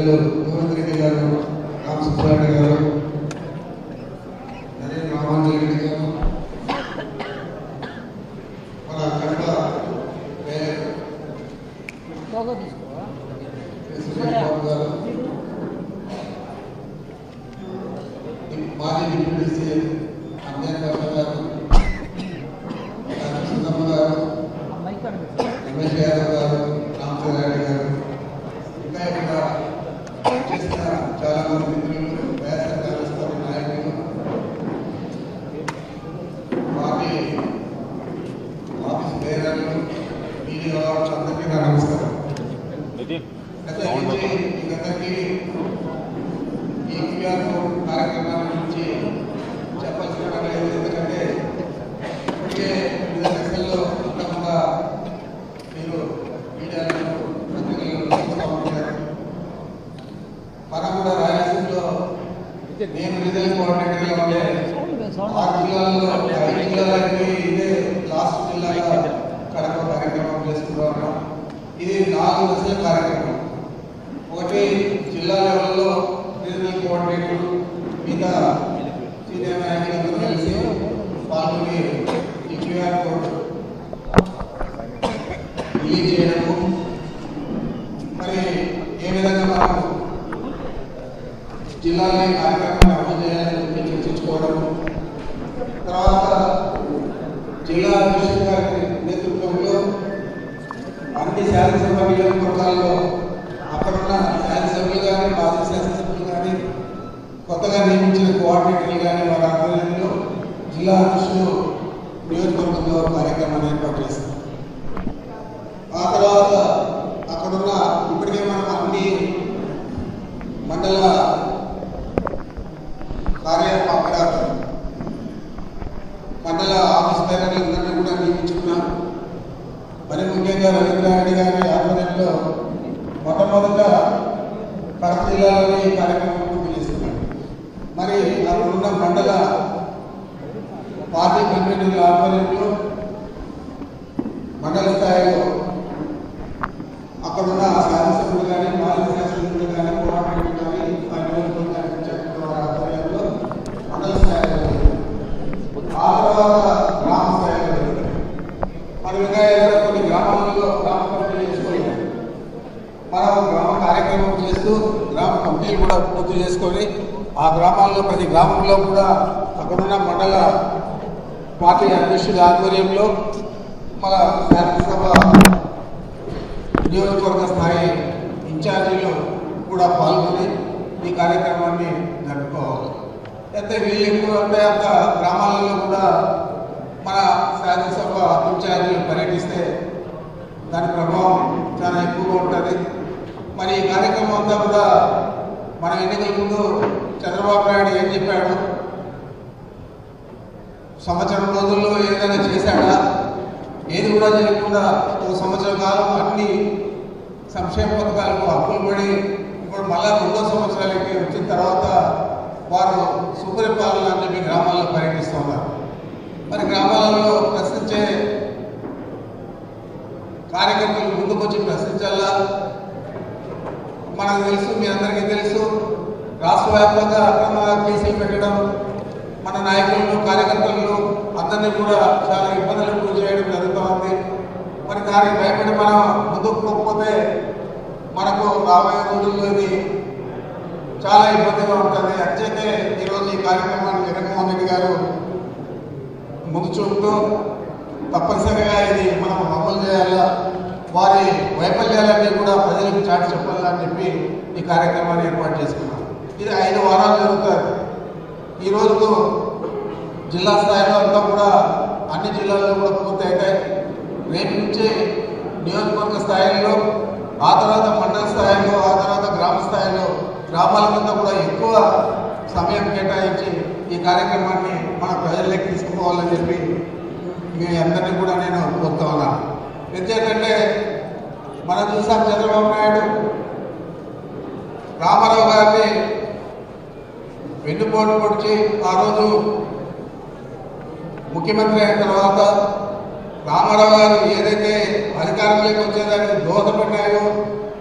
పెద్దలు రేవంత్ రెడ్డి గారు గారు నరేంద్ర గారు మన మాజీ డిప్యూటీ సీఎం అంజన్ గారు సుధమ్మ గారు రీజనల్ కోఆర్డినేటర్ మిగతా సీనియర్ నాయకులందరూ కలిసి పాల్గొని ఈ క్యూఆర్ కోడ్ రిలీజ్ చేయడము మరి ఏ విధంగా మనం జిల్లాలో ఈ కార్యక్రమాన్ని అమలు చేయాలని చర్చించుకోవడం? తర్వాత జిల్లా అధ్యక్షుడు గారి నేతృత్వంలో అన్ని శాసనసభ నియోజకవర్గాల్లో అక్కడున్న శాసనసభ్యులు కానీ మాజీ శాసనసభ్యులు కానీ కొత్తగా నియమించిన కోఆర్డినేటర్లు కానీ వారి ఆధ్వర్యంలో జిల్లా అధ్యక్షులు నియోజకవర్గంలో కార్యక్రమాన్ని ఏర్పాటు చేస్తారు ఆ తర్వాత అక్కడున్న ఇప్పటికే మనం అన్ని మండల కార్య అక్కడ మండల ఆఫీస్ బేరర్లందరినీ కూడా నియమించుకున్నాం మరి ముఖ్యంగా రవీంద్రారెడ్డి గారి ఆధ్వర్యంలో మొట్టమొదట కడప జిల్లాలోని కార్యక్రమం మరి అక్కడున్న మండల పార్టీ కన్వీనర్ల ఆధ్వర్యంలో మండల స్థాయిలో అక్కడున్న శాసనసభ్యులు కానీ మాజీ శాసనసభ్యులు కానీ కోఆర్డినేటర్ కానీ ఆ నియోజకవర్గానికి ఇన్ఛార్జ్ వారి ఆధ్వర్యంలో మండల స్థాయిలో ఆ తర్వాత గ్రామ స్థాయిలో మరి ఇంకా ఏదైనా కొన్ని గ్రామాలలో గ్రామ కమిటీలు చేసుకోలేదు మనం గ్రామ కార్యక్రమం చేస్తూ గ్రామ కమిటీలు కూడా పూర్తి చేసుకొని ఆ గ్రామాల్లో ప్రతి గ్రామంలో కూడా అక్కడున్న మండల పార్టీ అధ్యక్షుల ఆధ్వర్యంలో మన శాసనసభ నియోజకవర్గ స్థాయి ఇన్ఛార్జీలు కూడా పాల్గొని ఈ కార్యక్రమాన్ని జరుపుకోవాలి. అయితే వీళ్ళు ఎక్కువ అంటే అంత గ్రామాలలో కూడా మన శాసనసభ ఇన్ఛార్జీలు పర్యటిస్తే దాని ప్రభావం చాలా ఎక్కువగా ఉంటుంది. మరి ఈ కార్యక్రమం అంతా కూడా మన ఎన్నికల ముందు చంద్రబాబు నాయుడు ఏం చెప్పాడు? సంవత్సరం రోజుల్లో ఏదైనా చేశాడా? ఏది కూడా చేయకుండా ఒక సంవత్సరం కాలం అన్ని సంక్షేమ పథకాలకు అప్పులు పడి ఇప్పుడు మళ్ళా రెండో సంవత్సరాలకి వచ్చిన తర్వాత వారు సుపరిపాలన అని చెప్పి గ్రామాల్లో పర్యటిస్తున్నారు మరి గ్రామాలలో ప్రశ్నించే కార్యకర్తలు ముందుకొచ్చి ప్రశ్నించాలా? మనకు తెలుసు మీ అందరికీ తెలుసు. రాష్ట్ర వ్యాప్తంగా అక్రమ కేసులు పెట్టడం మన నాయకులను కార్యకర్తలను అందరినీ కూడా చాలా ఇబ్బందులకు గురి చేయడం జరుగుతూ ఉంది. మరి దానికి భయపడి మనం ముందుకు పోకపోతే మనకు రాబోయే రోజుల్లో ఇది చాలా ఇబ్బందిగా ఉంటుంది. అంచేతే ఈరోజు ఈ కార్యక్రమాన్ని జగన్మోహన్ రెడ్డి గారు ముందు చూపుతూ తప్పనిసరిగా ఇది మనం అమలు చేయాలా? వారి వైఫల్యాలన్నీ కూడా ప్రజలకు చాటి చెప్పాలని చెప్పి ఈ కార్యక్రమాన్ని ఏర్పాటు చేసుకున్నాం ఇది ఐదు వారాలు జరుగుతుంది ఈ జిల్లా స్థాయిలో అంతా కూడా అన్ని జిల్లాల్లో కూడా పూర్తి అవుతాయి రేపు నుంచి నియోజకవర్గ స్థాయిలో ఆ తర్వాత మండల స్థాయిలో ఆ తర్వాత గ్రామ స్థాయిలో గ్రామాల మీద కూడా ఎక్కువ సమయం కేటాయించి ఈ కార్యక్రమాన్ని మన ప్రజల్లోకి తీసుకుపోవాలని చెప్పి మీ అందరినీ కూడా నేను కోరుతా ఉన్నాను. ఎందుకంటే మనం చూసాం చంద్రబాబు నాయుడు రామారావు గారిని వెన్నుపోటు పొడిచి ఆ రోజు ముఖ్యమంత్రి అయిన తర్వాత రామారావు గారు ఏదైతే అధికారంలోకి వచ్చేదానికి దోహదపడ్డాయో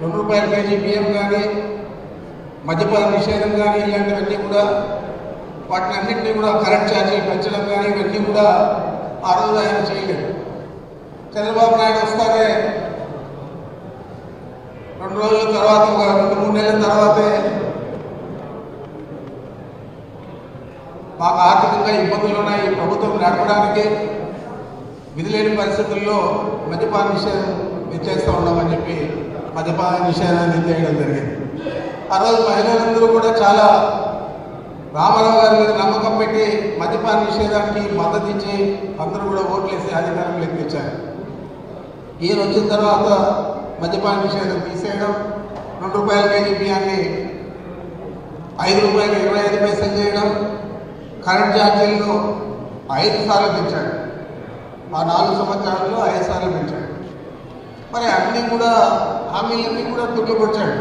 రెండు రూపాయల కేజీ బియ్యం కానీ మద్యపాన నిషేధం కానీ ఇలాంటివన్నీ కూడా వాటిని అన్నింటినీ కూడా కరెంట్ ఛార్జీలు పెంచడం కానీ ఇవన్నీ కూడా ఆ రోజు ఆయన చేయలేదు. చంద్రబాబు నాయుడు వస్తారే? రెండు రోజుల తర్వాత ఒక రెండు మూడు నెలల తర్వాతే మాకు ఆర్థికంగా ఇబ్బందులు ఉన్నాయి. ప్రభుత్వం నడపడానికి విధులేని పరిస్థితుల్లో మద్యపాన నిషేధం చేస్తూ ఉన్నామని చెప్పి మద్యపాన నిషేధాన్ని చేయడం జరిగింది. ఆ రోజు మహిళలందరూ కూడా చాలా రామారావు గారి మీద నమ్మకం పెట్టి మద్యపాన నిషేధానికి మద్దతు ఇచ్చి అందరూ కూడా ఓట్లేసి అధికారం ఎక్కించారు ఈయన వచ్చిన తర్వాత మద్యపాన నిషేధం తీసేయడం రెండు రూపాయల కేజీ బియ్యాన్ని ఐదు రూపాయలు ఇరవై ఐదు పైసలు చేయడం కరెంట్ ఛార్జీలను ఐదు సార్లు పెంచాడు. ఆ నాలుగు సంవత్సరాల్లో ఐదు సార్లు పెంచాడు. మరి అన్నీ కూడా హామీలన్నీ కూడా తుట్టుకొచ్చాడు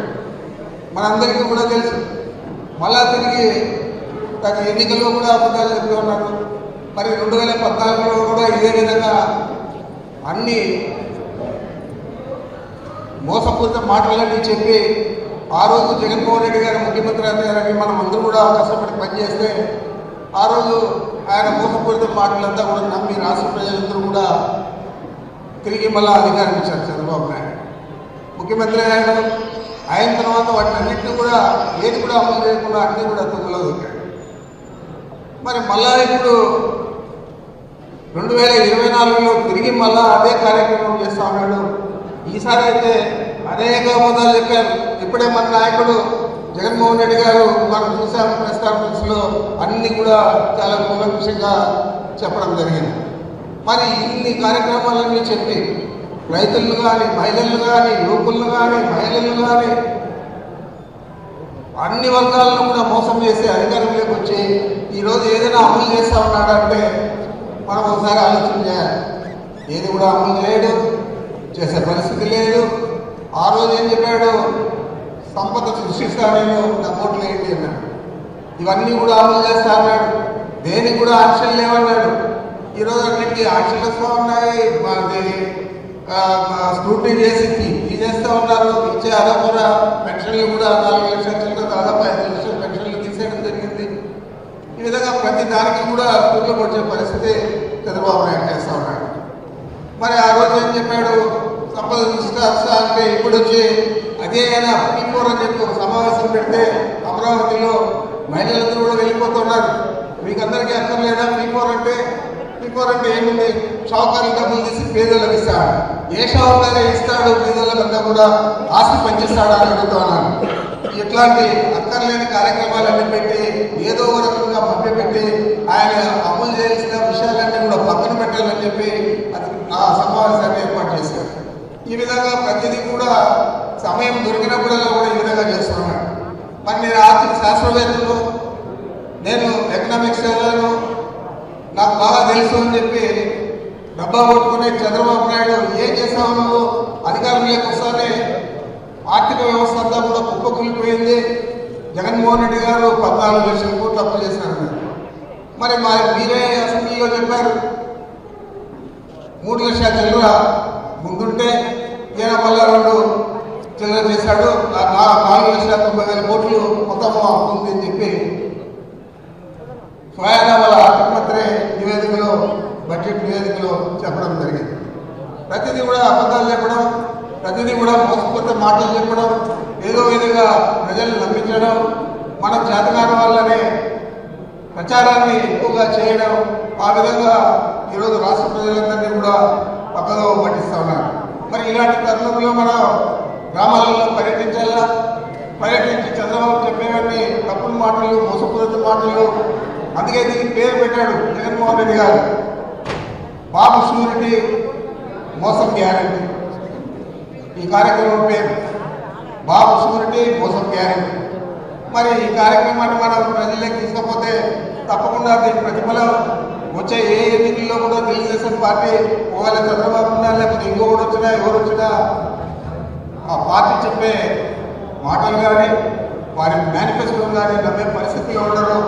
మనందరికీ కూడా తెలుసు. మళ్ళా తిరిగి తన ఎన్నికల్లో కూడా అబద్ధాలు చెప్తూ ఉన్నారు మరి రెండు వేల పద్నాలుగులో కూడా ఇదే విధంగా అన్ని మోసపూరిత మాటలన్నీ చెప్పి ఆ రోజు జగన్మోహన్ రెడ్డి గారు ముఖ్యమంత్రి అయ్యారని మనం అందరూ కూడా కష్టపడి పనిచేస్తే ఆ రోజు ఆయన మోసపూరిత మాటలంతా కూడా నమ్మి రాష్ట్ర ప్రజలందరూ కూడా తిరిగి మళ్ళా అధికారం ఇచ్చారు చంద్రబాబు నాయుడు. ముఖ్యమంత్రి అయ్యాడు అయిన తర్వాత వాటిని అన్నింటినీ కూడా ఏది కూడా అమలు చేయకుండా అన్నీ కూడా తుంగలో మరి మళ్ళా ఇప్పుడు రెండు వేల ఇరవై నాలుగులో తిరిగి మళ్ళా అదే కార్యక్రమం చేస్తా ఉన్నాడు ఈసారి అయితే అనేక హోదాలు చెప్పారు. ఇప్పుడే మన నాయకుడు జగన్మోహన్ రెడ్డి గారు మనం చూసాము ప్రెస్ కాన్ఫరెన్స్లో అన్ని కూడా చాలా కూలంకషంగా చెప్పడం జరిగింది. మరి ఇన్ని కార్యక్రమాలన్నీ చెప్పి రైతులను కానీ మహిళలను కానీ యువకులను కానీ మహిళలను కానీ అన్ని వర్గాలను కూడా మోసం చేసి అధికారంలోకి వచ్చి ఈరోజు ఏదైనా అమలు చేస్తా ఉన్నాడంటే మనం ఒకసారి ఆలోచన చేయాలి. ఏది కూడా అమలు చేయడం చేసే పరిస్థితి లేదు. ఆ రోజు ఏం చెప్పాడు? సంపద సృష్టిస్తా నేను నా ఓట్లు ఏంటి అన్నాడు ఇవన్నీ కూడా అమలు చేస్తా అన్నాడు. దేనికి కూడా ఆంక్షలు లేవన్నాడు. ఈరోజు అన్నింటికి ఆంక్షలు వస్తూ ఉన్నాయి. మాది స్క్రూటినీ చేసి తీసేస్తూ ఉన్నారు. ఇచ్చే అదొక పెన్షన్లు కూడా నాలుగు లక్షల చిల్లర దాదాపు ఐదు లక్షల పెన్షన్లు తీసేయడం జరిగింది. ఈ విధంగా ప్రతి దానికి కూడా ఊళ్ళో వచ్చే పరిస్థితి చంద్రబాబు నాయుడు చేస్తా ఉన్నాడు. మరి ఆ రోజు ఏం చెప్పాడు? సంపద తీసుకొస్తా అంటే ఇప్పుడు వచ్చి అదే అయినా పీఫోర్ అని చెప్పి ఒక సమావేశం పెడితే అమరావతిలో మహిళలందరూ కూడా వెళ్ళిపోతున్నారు మీకు అందరికీ అక్కర్లేదా పీఫోర్ అంటే పీఫోర్ అంటే ఏముంది? షావుకారులు డబ్బులు తీసి పేదలకు ఇస్తాడు. ఏ షావుకారే ఇస్తాడు పేదలకంతా కూడా ఆస్తి పంచిస్తాడా అని అడుగుతున్నాను ఇట్లాంటి అక్కర్లేని కార్యక్రమాలన్నీ పెట్టి ఏదో ఒక రకంగా మభ్యపెట్టి ఆయన అమలు చేయాల్సిన విషయాలన్నీ కూడా పక్కన పెట్టాలని చెప్పి అది ఆ సమావేశాన్ని ఈ విధంగా ప్రతిదీ కూడా సమయం దొరికినప్పుడల్లా కూడా ఈ విధంగా చేస్తున్నాను. మరి నేను ఆర్థిక శాస్త్రవేత్తలు నేను ఎకనామిక్స్ చదివాను. నాకు బాగా తెలుసు అని చెప్పి డబ్బా కొట్టుకునే చంద్రబాబు నాయుడు ఏం చేసావు నువ్వు అధికారంలోకి వస్తానే ఆర్థిక వ్యవస్థ అంతా కూడా కుప్పకూలిపోయింది. జగన్మోహన్ రెడ్డి గారు పద్నాలుగు లక్షల కోట్లు అప్పు చేశారు మరి మా మీరే అసెంబ్లీలో చెప్పారు మూడు లక్షల చిల్లర ముందుంటే ఈయన మళ్ళా రెండు చిల్లర చేశాడు. ఆ నాలుగు లక్షల తొంభై వేల కోట్లు మొత్తం అవుతుంది అని చెప్పి స్వయాన వాళ్ళ ఆర్థిక నివేదికలో బడ్జెట్ నివేదికలో చెప్పడం జరిగింది. ప్రతిదీ కూడా అబద్ధాలు చెప్పడం ప్రతిదీ కూడా మోసపోతే మాటలు చెప్పడం ఏదో విధంగా ప్రజల్ని నమ్మించడం మనం చేతకాని వల్లనే ప్రచారాన్ని ఎక్కువగా చేయడం ఆ విధంగా ఈరోజు రాష్ట్ర ప్రజలందరినీ కూడా పక్కదో పట్టిస్తా ఉన్నారు. మరి ఇలాంటి తరుణంలో మనం గ్రామాలలో పర్యటించాలా? పర్యటించి చంద్రబాబు చెప్పేవన్నీ తప్పుడు మాటలు మోసపూరిత మాటలు. అందుకే దీనికి పేరు పెట్టాడు జగన్మోహన్ రెడ్డి గారు. బాబు సూర్యుడి మోసం గ్యారంటీ. ఈ కార్యక్రమం పేరు బాబు సూర్యుడి మోసం గ్యారంటీ. మరి ఈ కార్యక్రమాన్ని మనం ప్రజల్లోకి తీసుకపోతే తప్పకుండా దీని ప్రతిఫలం వచ్చే ఏ ఎన్నికల్లో కూడా తెలుగుదేశం పార్టీ ఒకవేళ చంద్రబాబు ఉన్నా లేకపోతే ఇంకొకటి వచ్చినా ఎవరు వచ్చినా ఆ పార్టీ చెప్పే మాటలు కానీ వారి మేనిఫెస్టోలు కానీ నమ్మే పరిస్థితి ఉండరు.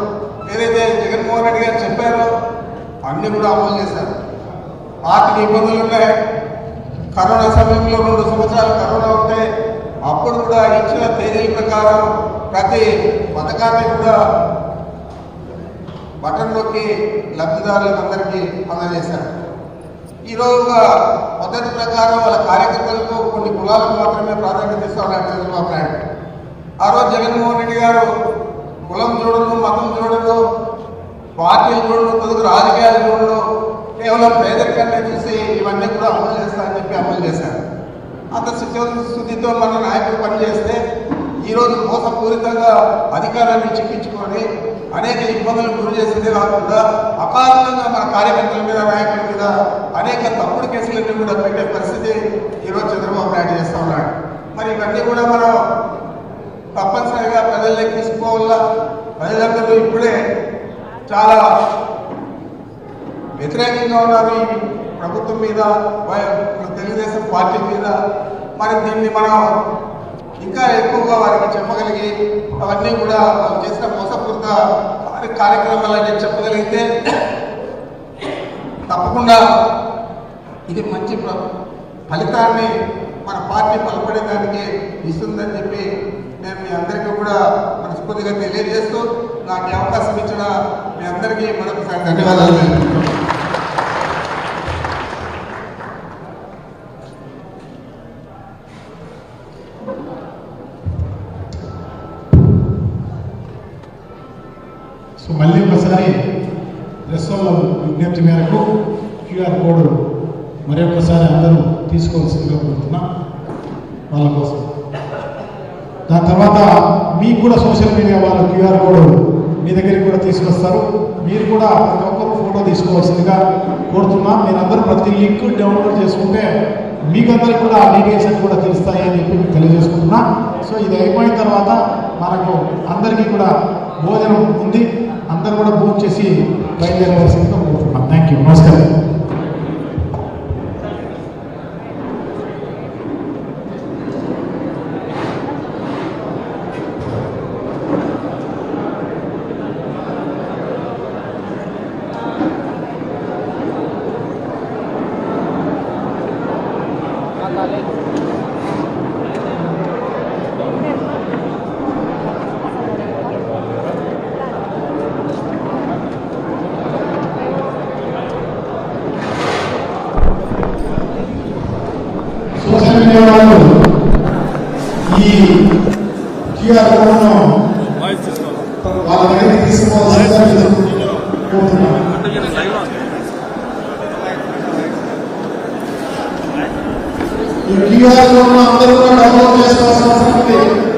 ఏదైతే జగన్మోహన్ రెడ్డి గారు చెప్పారో అన్ని కూడా అమలు చేశారు. ఆర్థిక ఇబ్బందులు ఉన్నాయి. కరోనా సమయంలో రెండు సంవత్సరాలు కరోనా ఉంటే అప్పుడు కూడా ఇచ్చిన తేదీల ప్రకారం ప్రతి పథకాన్ని కూడా బటన్ నొక్కి లబ్ధిదారులందరికీ అందజేశారు. ఈరోజు ఒక పద్ధతి ప్రకారం వాళ్ళ కార్యకర్తలకు కొన్ని కులాలకు మాత్రమే ప్రాధాన్యత ఇస్తామన్నారు చంద్రబాబు నాయుడు. ఆ రోజు జగన్మోహన్ రెడ్డి గారు కులం చూడను మతం చూడను పార్టీలు కూడా ఉంటుంది రాజకీయాలు కూడా కేవలం పేదరికాన్ని చూసి ఇవన్నీ కూడా అమలు చేస్తారని చెప్పి అమలు చేశారు. అంత శుద్ధితో మన నాయకులు పనిచేస్తే ఈరోజు మోసపూరితంగా అధికారాన్ని చిక్కించుకొని అనేక ఇబ్బందులు గురి చేసిందే కాకుండా అకారణంగా మన కార్యకర్తల మీద నాయకుల మీద అనేక తప్పుడు కేసులన్నీ కూడా పెట్టే పరిస్థితి ఈరోజు చంద్రబాబు నాయుడు చేస్తా ఉన్నాడు. మరి ఇవన్నీ కూడా మనం తప్పనిసరిగా ప్రజల్లోకి తీసుకోవాలా? ప్రజలందరూ ఇప్పుడే చాలా వ్యతిరేకంగా ఉన్నారు ఈ ప్రభుత్వం మీద తెలుగుదేశం పార్టీ మీద. మరి దీన్ని మనం ఇంకా ఎక్కువగా వారికి చెప్పగలిగి అవన్నీ కూడా వాళ్ళు చేసిన మోసపూరిత కార్య- కార్యక్రమాలన్నీ చెప్పగలిగితే తప్పకుండా ఇది మంచి ఫలితాన్ని మన పార్టీ బలపడేదానికి ఇస్తుందని చెప్పి నేను మీ అందరికీ కూడా మనస్ఫూర్తిగా తెలియజేస్తూ నాకు అవకాశం ఇచ్చిన మీ అందరికీ మరొకసారి ధన్యవాదాలు విజ్ఞప్తి మేరకు క్యూఆర్ కోడ్ మరి ఒకసారి అందరూ తీసుకోవాల్సిందిగా కోరుతున్నా. వాళ్ళ కోసం. దాని తర్వాత మీకు కూడా సోషల్ మీడియా వాళ్ళు క్యూఆర్ కోడ్ మీ దగ్గరికి కూడా తీసుకొస్తారు. మీరు కూడా ప్రతి ఒక్కరు ఫోటో తీసుకోవాల్సిందిగా కోరుతున్నా. మీరందరూ ప్రతి లింక్ డౌన్లోడ్ చేసుకుంటే మీకందరికి కూడా ఆ డీటెయిల్స్ కూడా తెలుస్తాయి అని చెప్పి తెలియజేసుకుంటున్నా. సో ఇది అయిపోయిన తర్వాత మనకు అందరికీ కూడా భోజనం ఉంది. అందరు కూడా భోజనం చేసి బయలుదేరవలసిందిగా thank you. Namaskar. ఈ క్యూఆర్ కోడ్ను అందరూ కూడా డౌన్లోడ్ చేసుకోవాల్సిన అవసరం ఉంది